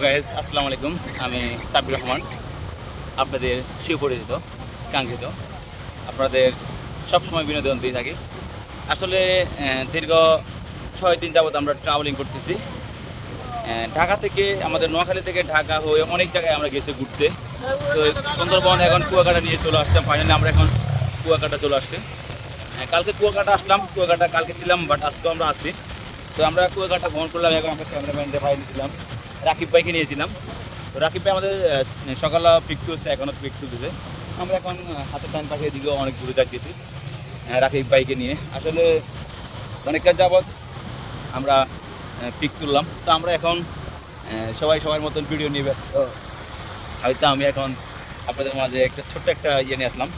Guys আসসালামু আলাইকুম। আমি সাবির রহমান, আপনাদের সুপরিচিত, কাঙ্ক্ষিত। আপনাদের সবসময় বিনোদন দিয়ে থাকি। আসলে দীর্ঘ ছয় দিন যাবত আমরা ট্রাভেলিং করতেছি। ঢাকা থেকে, আমাদের নোয়াখালী থেকে ঢাকা হয়ে অনেক জায়গায় আমরা গেছি ঘুরতে। তো সুন্দরবন এখন কুয়াকাটা নিয়ে চলে আসছে। ফাইনালি আমরা এখন কুয়াকাটা চলে আসছে। কালকে কুয়াকাটা আসলাম। কুয়াকাটা কালকে ছিলাম বাট আজকেও আমরা আছি। তো আমরা কুয়াকাটা ভ্রমণ করলাম। এখন আমরা ক্যামেরাম্যান ভাই নিয়েছিলাম রাকিব ভাইকে নিয়েছিলাম। তো রাকিব ভাই আমাদের সকাল পিক তুলছে এখনও পিক তুলতেছে আমরা এখন হাতের ডান পাশে এদিকে অনেক দূরে যাচ্ছি রাকিব ভাইকে নিয়ে। আসলে অনেকটা যাবৎ আমরা পিক তুললাম। তো আমরা এখন সবাই সবার মতন ভিডিও নিয়ে হয়তো আমি এখন আপনাদের মাঝে একটা ছোট্ট একটা ইয়ে নিয়ে আসলাম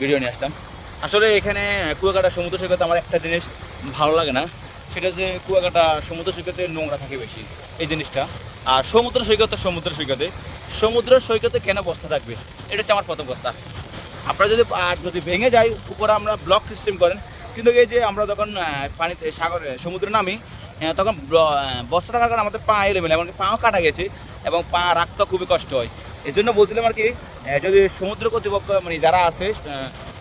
ভিডিও নিয়ে আসলাম। আসলে এখানে, কুয়াকাটা সমুদ্র সৈকত আমার একটা জিনিস ভালো লাগে না। সেটা যে কুয়াকাটা সমুদ্র সৈকতে নোংরা থাকে বেশি, এই জিনিসটা। আর সমুদ্র সৈকত সমুদ্র সৈকতে। সমুদ্র সৈকতে কেন বস্তা থাকবে? এটা হচ্ছে আমার প্রথম বস্তা। আপনারা যদি, আর যদি ভেঙে যায় উপরে আমরা ব্লক সিস্টেম করেন, কিন্তু এই যে আমরা যখন পানিতে সাগরে, সমুদ্রে নামি তখন বস্তা থাকার কারণে আমাদের পা এলোমেলো, এমনকি পাও কাটা গেছে, এবং পা রাখতে খুবই কষ্ট হয়। এই জন্য বলছিলাম আর কি যদি সমুদ্র কর্তৃপক্ষ মানে যারা আছে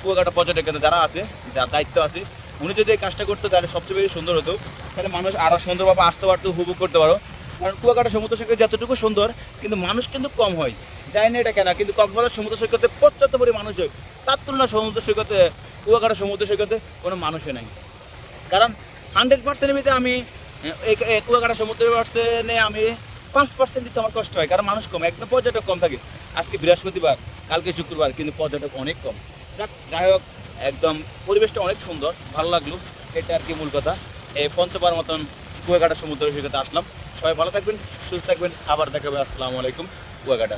কুয়াকাটা পর্যটক কেন্দ্র যারা আছে, যার দায়িত্ব আছে উনি যদি এই কাজটা করতো, তাহলে সবচেয়ে বেশি সুন্দর হতো। তাহলে মানুষ আরও সুন্দরভাবে আসতে পারতো, উপভোগ করতে পারো। কারণ কুয়াকাটা সমুদ্র সৈকত যতটুকু সুন্দর, কিন্তু মানুষ কিন্তু কম হয়। জানি না এটা কেন, কিন্তু কক্সবাজার সমুদ্র সৈকতে পর্যাপ্ত পরি মানুষ হয়। তার তুলনায় সমুদ্র সৈকতে, কুয়াকাটা সমুদ্র সৈকতে কোনো মানুষই নাই। কারণ হান্ড্রেড পার্সেন্টের ভিতরে আমি কুয়াকাটা সমুদ্র পার্সেন্টে আমি পাঁচ পার্সেন্ট দিতে আমার কষ্ট হয়। কারণ মানুষ কম, একদম পর্যটক কম থাকে। আজকে বৃহস্পতিবার, কালকে শুক্রবার, কিন্তু পর্যটক অনেক কম। যাই হোক, একদম পরিবেশটা অনেক সুন্দর, ভালো লাগল। এটা আর কি মূল কথা। এই পঞ্চবার মতন কুয়াকাটা সমুদ্র সৈকতে আসলাম। সবাই ভালো থাকবেন, সুস্থ থাকবেন। আবার দেখাবে। আসসালামু আলাইকুম, কুয়াকাটা।